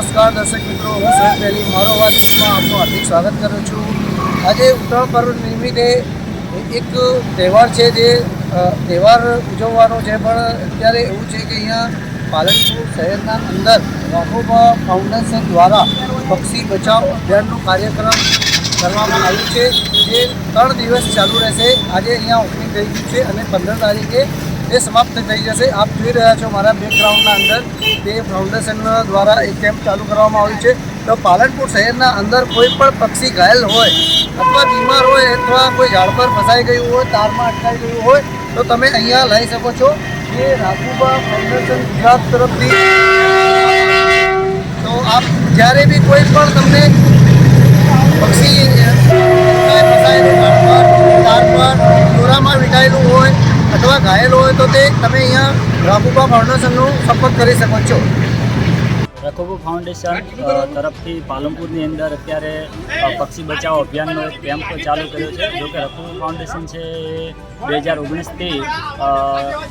નમસ્કાર દર્શક મિત્રો, હું સૈયદ પહેલી મારો અવાજ ન્યૂઝમાં આપનું હાર્દિક સ્વાગત કરું છું. આજે ઉત્તરાયણ પર્વ નિમિત્તે એક તહેવાર છે જે તહેવાર ઉજવવાનો છે, પણ અત્યારે એવું છે કે અહીંયા પાલનપુર શહેરના અંદર રાઘોબા ફાઉન્ડેશન દ્વારા પક્ષી બચાવ અભિયાનનો કાર્યક્રમ કરવામાં આવ્યું છે. જે ત્રણ દિવસ ચાલુ રહેશે. આજે અહીંયા ઓપનિંગ થઈ ગયું છે અને પંદર તારીખે તે સમાપ્ત થઈ જશે. આપ જોઈ રહ્યા છો મારા બેકગ્રાઉન્ડના અંદર તે ફાઉન્ડેશન દ્વારા એક કેમ્પ ચાલુ કરવામાં આવ્યું છે. તો પાલનપુર શહેરના અંદર કોઈ પણ પક્ષી ઘાયલ હોય અથવા બીમાર હોય અથવા કોઈ ઝાડ પર ફસાઈ ગયું હોય, તારમાં અટકાઈ ગયું હોય, તો તમે અહીંયા લઈ શકો છો. એ રાજુબા ફાઉન્ડેશન ગુજરાત તરફથી. તો આપ જ્યારે બી કોઈ પણ તમને અથવા ઘાયલ હોય તો તે તમે અહીંયા રાઘુબા ફાઉન્ડેશનનો સંપર્ક કરી શકો છો. રખોબો ફાઉન્ડેશન તરફથી પાલનપુરની અંદર અત્યારે પક્ષી બચાવ અભિયાનનો એક કેમ્પ ચાલુ કર્યો છે. જો કે રખોબુ ફાઉન્ડેશન છે બે હજાર ઓગણીસથી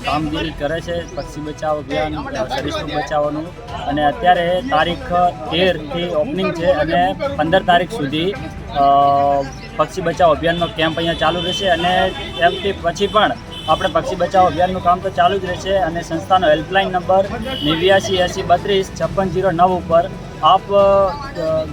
કામગીરી કરે છે પક્ષી બચાવ અભિયાન સરિષ્ઠ બચાવવાનું. અને અત્યારે તારીખ તેરથી ઓપનિંગ છે અને પંદર તારીખ સુધી પક્ષી બચાવ અભિયાનનો કેમ્પ અહીંયા ચાલુ રહેશે. અને એમથી પછી પણ આપણે પક્ષી બચાવ અભિયાનનું કામ તો ચાલુ જ રહેશે અને સંસ્થાનો હેલ્પલાઇન નંબર નેવ્યાસી, એંસી, બત્રીસ, છપ્પન, જીરો, નવ ઉપર આપ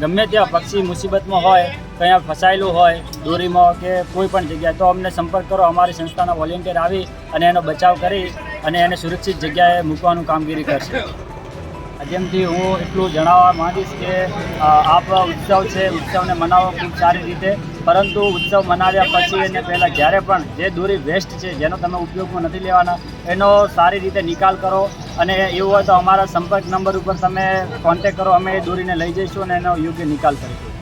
ગમે ત્યાં પક્ષી મુસીબતમાં હોય, કંઈ ફસાયેલું હોય, દોરીમાં કે કોઈ પણ જગ્યાએ, તો અમને સંપર્ક કરો. અમારી સંસ્થાના વોલેન્ટિયર આવી અને એનો બચાવ કરી અને એને સુરક્ષિત જગ્યાએ મૂકવાનું કામગીરી કરશે. જેમથી હું એટલું જણાવવા માંગીશ કે આપ ઉત્સવ છે, ઉત્સવને મનાવો ખૂબ સારી રીતે. પરંતુ ઉત્સવ મનાવ્યા પછી એને પહેલાં જ્યારે પણ જે દોરી વેસ્ટ છે, જેનો તમે ઉપયોગમાં નથી લેવાના, એનો સારી રીતે નિકાલ કરો અને એવું હોય તો અમારા સંપર્ક નંબર ઉપર તમે કોન્ટેક કરો, અમે એ દોરીને લઈ જઈશું અને એનો યોગ્ય નિકાલ કરીશું.